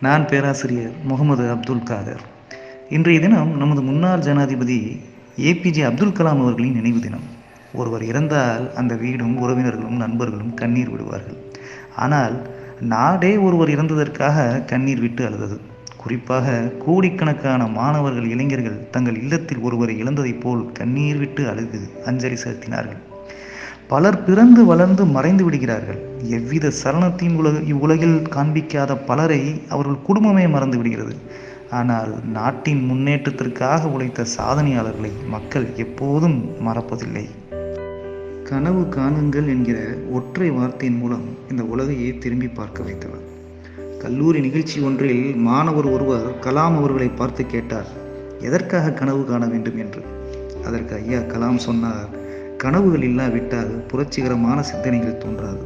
நான் பேராசிரியர் முகமது அப்துல் காதர். இன்றைய தினம் நமது முன்னாள் ஜனாதிபதி ஏபிஜே அப்துல் கலாம் அவர்களின் நினைவு தினம். ஒருவர் இறந்தால் அந்த வீடும் உறவினர்களும் நண்பர்களும் கண்ணீர் விடுவார்கள். ஆனால் நாடே ஒருவர் இறந்ததற்காக கண்ணீர் விட்டு அழுதது. குறிப்பாக கோடிக்கணக்கான மாணவர்கள் இளைஞர்கள் தங்கள் இல்லத்தில் ஒருவரை இழந்ததைப் போல் கண்ணீர் விட்டு அழுது அஞ்சலி செலுத்தினார்கள். பலர் பிறந்து வளர்ந்து மறைந்து விடுகிறார்கள். எவ்வித சரணத்தையும் உலக இவ்வுலகில் காண்பிக்காத பலரை அவர்கள் குடும்பமே மறந்து விடுகிறது. ஆனால் நாட்டின் முன்னேற்றத்திற்காக உழைத்த சாதனையாளர்களை மக்கள் எப்போதும் மறப்பதில்லை. கனவு காணுங்கள் என்கிற ஒற்றை வார்த்தையின் மூலம் இந்த உலகையே திரும்பி பார்க்க வைத்தவர். கல்லூரி நிகழ்ச்சி ஒன்றில் மாணவர் ஒருவர் கலாம் அவர்களை பார்த்து கேட்டார் எதற்காக கனவு காண வேண்டும்? என்று. அதற்கு ஐயா கலாம் சொன்னார் கனவுகள் இல்லாவிட்டால் புரட்சிகரமான சிந்தனைகள் தோன்றாது.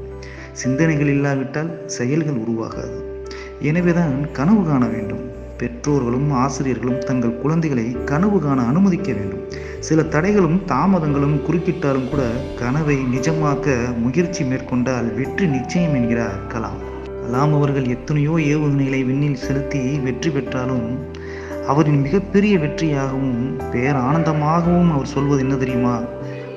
சிந்தனைகள் இல்லாவிட்டால் செயல்கள் உருவாகாது. எனவேதான் கனவு காண வேண்டும். பெற்றோர்களும் ஆசிரியர்களும் தங்கள் குழந்தைகளை கனவு காண அனுமதிக்க வேண்டும். சில தடைகளும் தாமதங்களும் குறிப்பிட்டாலும் கூட கனவை நிஜமாக்க முயற்சி மேற்கொண்டால் வெற்றி நிச்சயம் என்கிறார் கலாம். கலாம் அவர்கள் எத்தனையோ ஏவுகணைகளை விண்ணில் செலுத்தி வெற்றி பெற்றாலும் அவரின் மிகப்பெரிய வெற்றியாகவும் பேரானந்தமாகவும் அவர் சொல்வது என்ன தெரியுமா?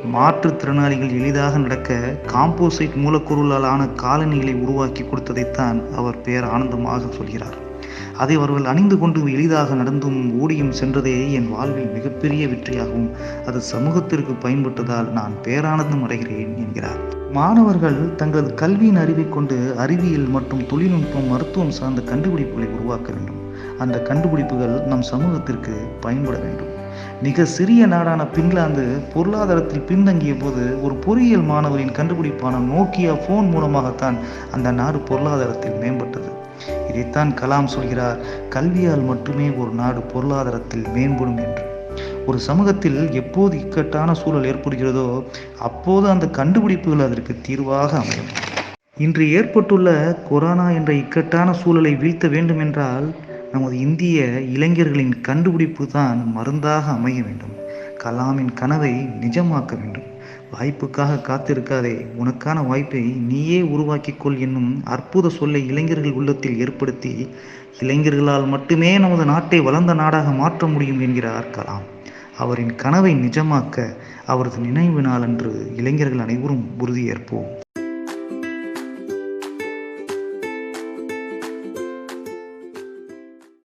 மாற்றுத்திறனாளிகள் எளிதாக நடக்க காம்போசைட் மூலக்கூறுகளாலான காலணிகளை உருவாக்கி கொடுத்ததைத்தான் அவர் பேர் ஆனந்தமாக சொல்கிறார். அதை அவர்கள் அணிந்து கொண்டு எளிதாக நடந்தும் ஓடியும் சென்றதே என் வாழ்வில் மிகப்பெரிய வெற்றியாகும். அது சமூகத்திற்கு பயன்பட்டதால் நான் பேரானந்தம் அடைகிறேன் என்கிறார். மாணவர்கள் தங்களது கல்வியின் அறிவை கொண்டு அறிவியல் மற்றும் தொழில்நுட்பம் மருத்துவம் சார்ந்த கண்டுபிடிப்புகளை உருவாக்க வேண்டும். அந்த கண்டுபிடிப்புகள் நம் சமூகத்திற்கு பயன்பட வேண்டும். மிக சிறிய நாடான பின்லாந்து பொருளாதாரத்தில் பின்தங்கிய போது ஒரு பொறியியல் மாணவரின் கண்டுபிடிப்பான நோக்கியா போன் மூலமாகத்தான் அந்த நாடு பொருளாதாரத்தில் மேம்பட்டது. இதைத்தான் கலாம் சொல்கிறார் கல்வியால் மட்டுமே ஒரு நாடு பொருளாதாரத்தில் மேம்படும் என்று. ஒரு சமூகத்தில் எப்போது இக்கட்டான சூழல் ஏற்படுகிறதோ அப்போது அந்த கண்டுபிடிப்புகள் அதற்கு தீர்வாக அமையும். இன்று ஏற்பட்டுள்ள கொரோனா என்ற இக்கட்டான சூழலை வீழ்த்த வேண்டும் என்றால் நமது இந்திய இளைஞர்களின் கண்டுபிடிப்பு தான் மருந்தாக அமைய வேண்டும். கலாமின் கனவை நிஜமாக்க வேண்டும். வாய்ப்புக்காக காத்திருக்காதே. உனக்கான வாய்ப்பை நீயே உருவாக்கிக்கொள் என்னும் அற்புத சொல்லை இளைஞர்கள் உள்ளத்தில் ஏற்படுத்தி இளைஞர்களால் மட்டுமே நமது நாட்டை வளர்ந்த நாடாக மாற்ற முடியும் என்கிறார் கலாம். அவரின் கனவை நிஜமாக்க அவரது நினைவு நாள் அன்று இளைஞர்கள் அனைவரும் உறுதியேற்போம்.